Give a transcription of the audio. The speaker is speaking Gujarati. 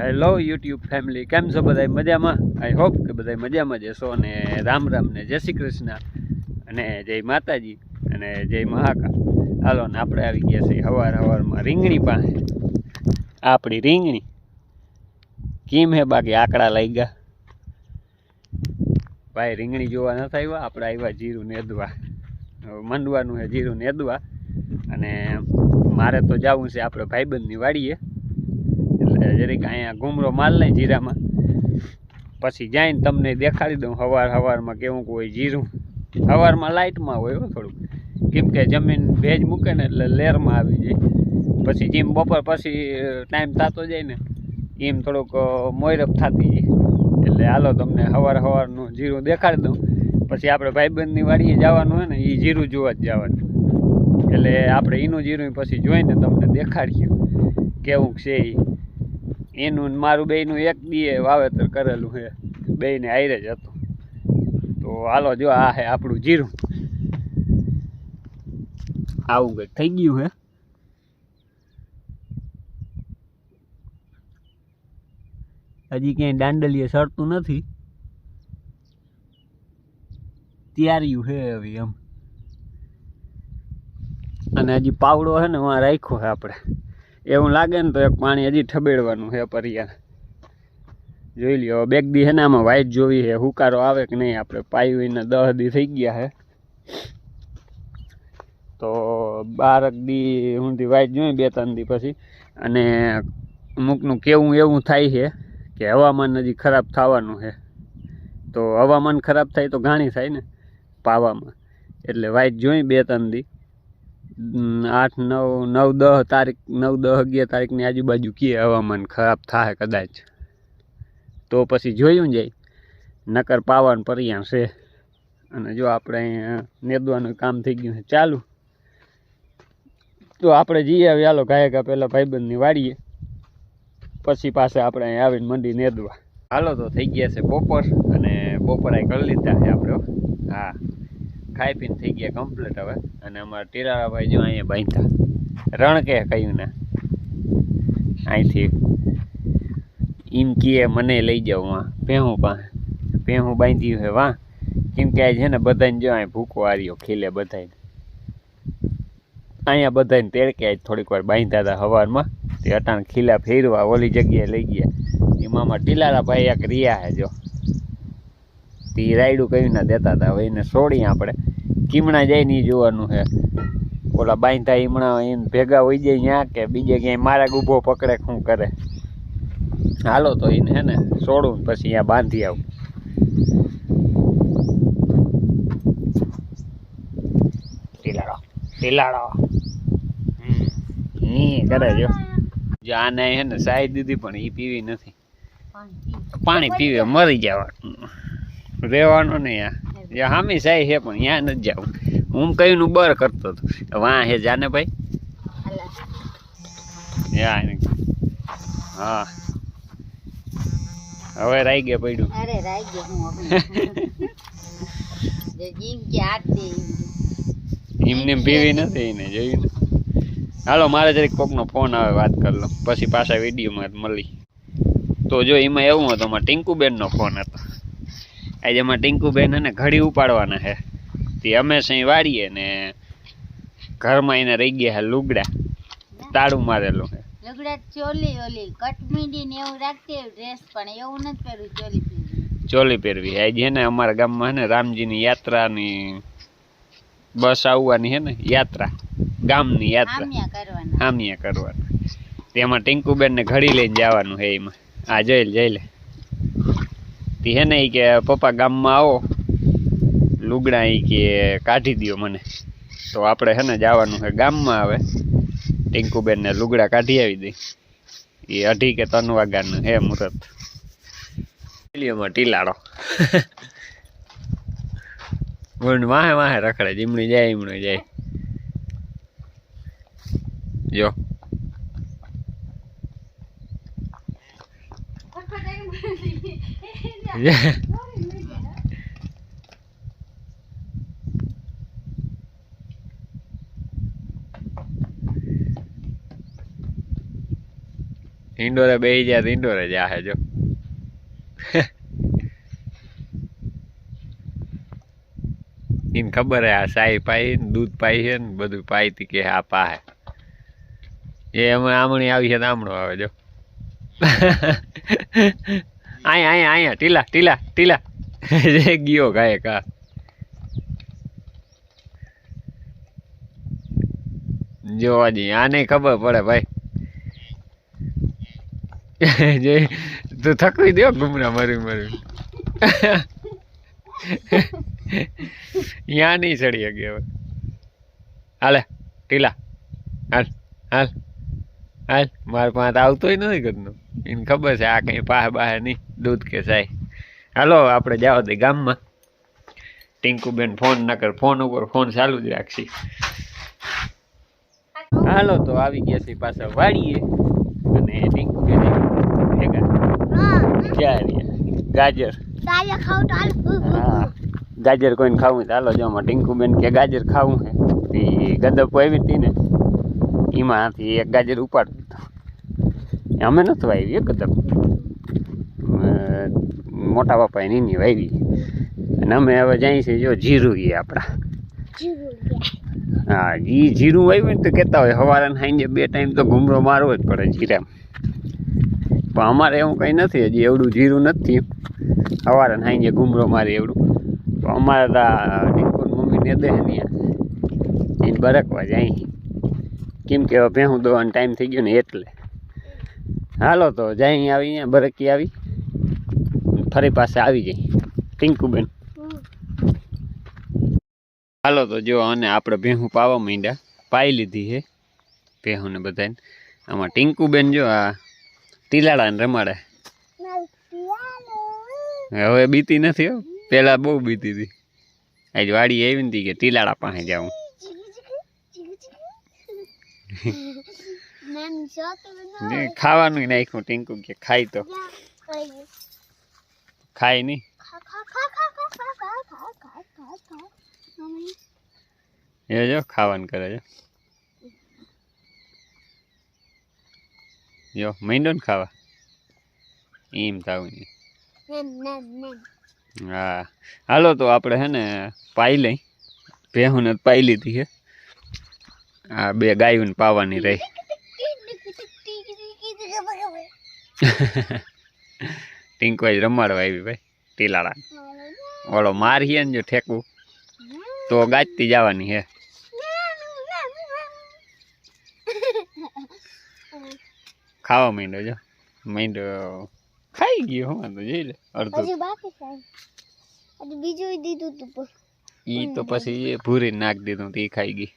હેલો યુટ્યુબ ફેમિલી કેમ છો બધા મજામાં? આઈ હોપ કે બધા મજામાં જશો અને રામ રામ ને જય શ્રી કૃષ્ણ. અને જય માતાજી. અને જય મહાકાલ. હાલો, ને આપણે આવી ગયા છીએ હવાર હવારમાં રીંગણી પાસે. આપણી રીંગણી. કેમ હે બાકી આંકડા લઈ ગયા? ભાઈ, રીંગણી જોવા નથી આવ્યા. આપણે આવ્યા જીરું નેદવા મંડવાનું છે જીરું નેદવા અને મારે તો જવું છે આપણે ભાઈબંધની વાડીએ. એટલે જરીક અહીંયા ઘૂમરો માલ નહીં જીરામાં. પછી જઈને તમને દેખાડી દઉં હવાર હવારમાં કેવું હોય જીરું. હવારમાં લાઇટમાં હોય થોડુંક. કેમ કે જમીન ભેજ મૂકે ને એટલે લેરમાં આવી જાય. પછી જેમ બપોર પછી ટાઈમ થતો જાય ને, એમ થોડુંક મોયરપ થતી જાય. એટલે હાલો તમને હવાર હવારનું જીરું દેખાડી દઉં. પછી આપણે ભાઈબંધની વાડીએ જવાનું હોય ને એ જીરું જોવા જ જવાનું. એટલે આપણે એનું જીરું પછી જોઈને તમને દેખાડ્યું કેવું છે ઈ. એનું મારું બેયનું એક દીએ વાવેતર કરેલું છે. બેયને આયરે જ હતું. તો હાલો જો આ હે આપણું જીરું. આવું કંઈક થઈ ગયું હે. હજી ક્યાંય દાંડલીએ સરતું નથી. ત્યાર્યું હે હવે એમ. અને હજી પાવડો છે ને વાં રાખ્યો હે આપણે. એવું લાગે ને તો એક પાણી હજી ઠબેડવાનું છે પરિયાર જોઈ લ્યો બેગ દી હે ને આમાં વાઇટ જોવી છે. હુકારો આવે કે નહીં આપણે? પાયુને દહ દી થઈ ગયા છે. તો બારક દી હું વાઇટ જોઈએ બે ત્રણ દી પછી. અને અમુકનું કેવું એવું થાય છે કે હવામાન હજી ખરાબ થવાનું છે. તો હવામાન ખરાબ થાય તો ઘાણી થાય ને, પાવામાં. એટલે વાઇટ જોઈ બે ત્રણ દી. આઠ, નવ નવ, દહ તારીખ, નવ, દહ, અગિયાર તારીખની આજુબાજુ કીએ હવામાન ખરાબ થાય કદાચ. તો પછી જોયું જાય. નકર પાવાનું પરિયાણ છે. અને જો આપણે અહીંયા નેદવાનું કામ થઈ ગયું છે, ચાલુ. તો આપણે જઈએ આવી હાલો ગાયે પહેલાં ભાઈબંધની વાડીએ. પછી પાસે આપણે અહીં આવીને મંડી નેદવા. હાલો, તો થઈ ગયા છે બપોર. અને બપોરાય કરી લીધા છે આપણે હો. ખાઈ પીને થઈ ગયા કમ્પ્લીટ હવે. અને અમારા ટીરાળાભાઈ જો અહીંયા બાંધતા રણ કે કહ્યું ને? અહીંથી એમ કીએ મને લઈ જાઓ વાં પેહું પાસે પેહું બાંધ્યું છે વાં કેમ કે છે ને બધાને જો અહીં ભૂકો આર્યો, ખીલે બધાને અહીંયા બધાને તેડકે થોડીક વાર બાંધ્યા હતા સવારમાં તે અટાણ ખીલા ફેરવા ઓલી જગ્યાએ લઈ ગયા. એમાં અમારા ટીલાળા ભાઈ એક રિયા છે, જો. તે રાયડું કયું ના દેતા હતા હવે એને છોડી આપણે. કીમણા જાય નહીં જોવાનું છે. ઓલા બાંધતા ઈમણા એમ ભેગા હોય જાય ત્યાં કે બીજે ક્યાંય મારા ઊભો પકડે શું કરે. હાલો તો એને હે ને છોડું પછી અહીંયા બાંધી આવું. ટીલાડો ટીલાડો હમ કરે જો આને હે ને સાઈ દીધી પણ એ પીવી નથી. પાણી પીવે મરી જવાનું. રહેવાનું નહીં યા યા હામી સાઈ છે પણ ત્યાં નથી જવું. હું કયું બર કરતો હતો. વાં હે જાને ભાઈ. હા. હવે રાઈ ગયા પડ્યું. અરે રાઈ ગયો હું જે જીમ કે આટ દે એમને એમ પીવી નથી એને જોયું હાલો મારે જરીક કોકનો ફોન આવે વાત કરી લો પછી પાછા વિડીયોમાં મળી. તો જો એમાં એવું હતું ટિંકુબેનનો ફોન હતો. આજે એમાં ટીંકુબેન અને ઘડી ઉપાડવાના છે તે અમે સહી વાળીએ ને ઘરમાં એને રહી ગયા છે લુગડા. તાળું મારેલું છે લુગડા ચોલી ઓલી કટમીડી ને એવું રાખતી ડ્રેસ પણ એવું નથી પહેર્યું ચોલી પહેરવી ચોલી પહેરવી આજે ને અમારા ગામમાં ને રામજીની યાત્રાની બસ આવવાની હે ને યાત્રા. ગામની યાત્રા. હામિયા કરવાના. તેમાં ટીંકુબેન ને ઘડી લઈને જવાનું છે એમાં. આ જઈ લે જઈ લે. તે હે ને કે, પપ્પા, ગામમાં આવો. લુગડા એ કે કાઢી દ્યો મને. તો આપણે હે ને જવાનું છે ગામમાં આવે ટિંકુબેનને લુગડા કાઢી આવી દઈ એ અઢી કે ત્રણ વાગ્યાનું હે મુહૂર્ત. ટીલીઓમાં ટીલાડો. ગુંડ વાહે વાહે રખડે, જીમણી જાય, ઈમણી જાય. જો. ઇન્ડોરે બે જાય ઇન્ડોરે જ આહે જો. એને ખબર હે આ સાઈ પાઈ દૂધ પાઈ છે ને બધું પાઈ કે આ પાહે. એ હમણાં આમણી આવી છે તો આમણો આવે જો. અહીંયા અહીંયા અહીંયા ટીલા ટીલા ટીલા. જે ગયો ગાય કા જો હજી આને ખબર પડે ભાઈ. જે, તું થકવી દો ગુમરા મરી મરી. યા નહીં ચડી શકે હવે. હાલે, ટીલા. હાલ હાલ. હાલ મારા પાસે આવતોય નથી ઘરનો. એને ખબર છે આ કંઈ પાહ બાહે નહીં દૂધ કે સાય હાલો આપણે જાવ તે ગામમાં. ટિંકુબેન ફોન ના કર ફોન ઉપર ફોન ચાલુ જ રાખશે. હાલો તો આવી ગયા છે પાછા વાડીએ. અને ટિંકુબેન ભેગા. ક્યાં ગાજર. ગાજર કોઈને ખાવું તો હાલો જો ટિંકુબેન કે ગાજર ખાવું છે. એ ગદપ આવી હતી ને એમાંથી એક ગાજર ઉપાડતું હતું અમે નથી વાવી એક ગદપ મોટા બાપા એની વાવી અને અમે હવે જઈએ છીએ જો જીરું એ આપણા. હા એ જીરું વાવ્યું ને તો કહેતા હોય સવારે ને સાંજે બે ટાઈમ તો ઘૂમરો મારવો જ પડે જીરામાં. પણ અમારે એવું કંઈ નથી, હજી એવડું જીરું નથી. સવારે ને સાંજે ઘૂમરો મારે એવડું. પણ અમારે તો આ મમ્મીને મમ્મી ને દે ને બરકવા જાય. કેમ કે હવે ભેહું દોવાનો ટાઈમ થઈ ગયો ને એટલે. હાલો તો જાય આવી બરકી આવી. ફરી પાસે આવી જાય ટિંકુબેન હાલો તો જો અને આપણે ભેહું પાવા માંડ્યા. પાઈ લીધી છે ભેહું ને બધાને. આમાં ટિંકુબેન જો આ ટીલાડાને રમાડે. હવે બીતી નથી હો. પેલા બહુ બીતી હતી. આજ વાડી આવી ને કે ટીલાડા પાસે જાઉં. ખાવાનું નાખ્યું ટીંકુ કે ખાઈ તો ખાય નહીં એ જો ખાવાનું કરે છે જો માંડો ને ખાવા એમ થાવું નહીં હા હાલો તો આપણે હે ને પાઈ લઈ ભેહું ને પાઈ લીધી છે આ બે ગાયું પાવાની રહી ટીંકવાજ રમાડવા આવી ભાઈ ટીલાડા ઓલો મારીએ ને જો ઠેકવું. તો ગાજતી જવાની હે. ખાવા માંડ્યો જો. માંડ્યો ખાઈ ગયો હું તો જોઈ લે અડધું. બીજું દીધું તું ઈ તો પછી ભૂરી નાખી દીધું તો ઈ ખાઈ ગઈ.